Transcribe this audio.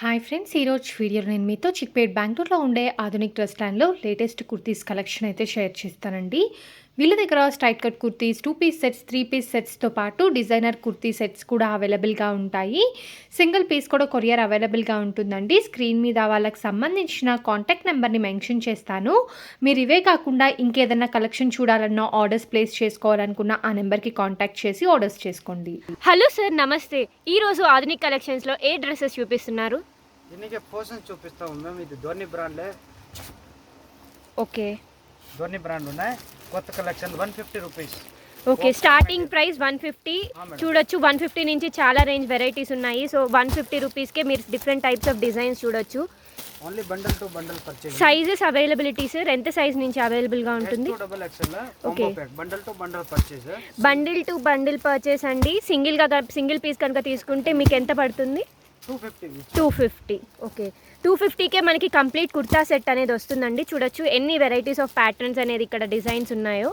Hi friends ఈరోజు వీడియోలో నేను మీతో చిక్పేట్ బెంగళూరులో ఉండే ఆధునిక్ డ్రెస్ స్టాండ్లో లేటెస్ట్ కుర్తీస్ కలెక్షన్ అయితే షేర్ చేస్తానండి. వీళ్ళ దగ్గర straight cut kurtis two piece sets three piece సెట్స్తో పాటు డిజైనర్ కుర్తీ సెట్స్ కూడా అవైలబుల్గా ఉంటాయి. సింగిల్ పీస్ కూడా కొరియర్ అవైలబుల్గా ఉంటుందండి. స్క్రీన్ మీద వాళ్ళకి సంబంధించిన కాంటాక్ట్ నెంబర్ని మెన్షన్ చేస్తాను. మీరు ఇవే కాకుండా ఇంకేదైనా కలెక్షన్ చూడాలన్నా ఆర్డర్స్ ప్లేస్ చేసుకోవాలనుకున్న ఆ నెంబర్కి కాంటాక్ట్ చేసి ఆర్డర్స్ చేసుకోండి. హలో సార్ నమస్తే. ఈ రోజు ఆధునిక్ కలెక్షన్స్లో ఏ డ్రెస్సెస్ చూపిస్తున్నారు? దీనికి ఇది ధోని బ్రాండ్లే ఓకే. ధోని బ్రాండ్ ఉన్నాయి. కొత్త collection one fifty rupees okay starting price one fifty. చూడొచ్చు వన్ ఫిఫ్టీ నుంచి చాలా రేంజ్ వెరైటీస్ ఉన్నాయి. సో వన్ ఫిఫ్టీ రూపీస్కే మీరు డిఫరెంట్ టైప్స్ ఆఫ్ డిజైన్స్ చూడొచ్చు. Only bundle to bundle sizes availability sir ఎంత సైజ్ నుంచి ఉంటుంది? Double XL Okay. Combo pack bundle to bundle bundle to bundle purchase అండి. సింగిల్గా సింగిల్ పీస్ కనుక తీసుకుంటే మీకు ఎంత పడుతుంది? Two fifty. ఓకే. టూ ఫిఫ్టీకే మనకి కంప్లీట్ కుర్తా సెట్ అనేది వస్తుందండి. చూడొచ్చు ఎన్ని వెరైటీస్ ఆఫ్ ప్యాటర్న్స్ అనేది ఇక్కడ డిజైన్స్ ఉన్నాయో.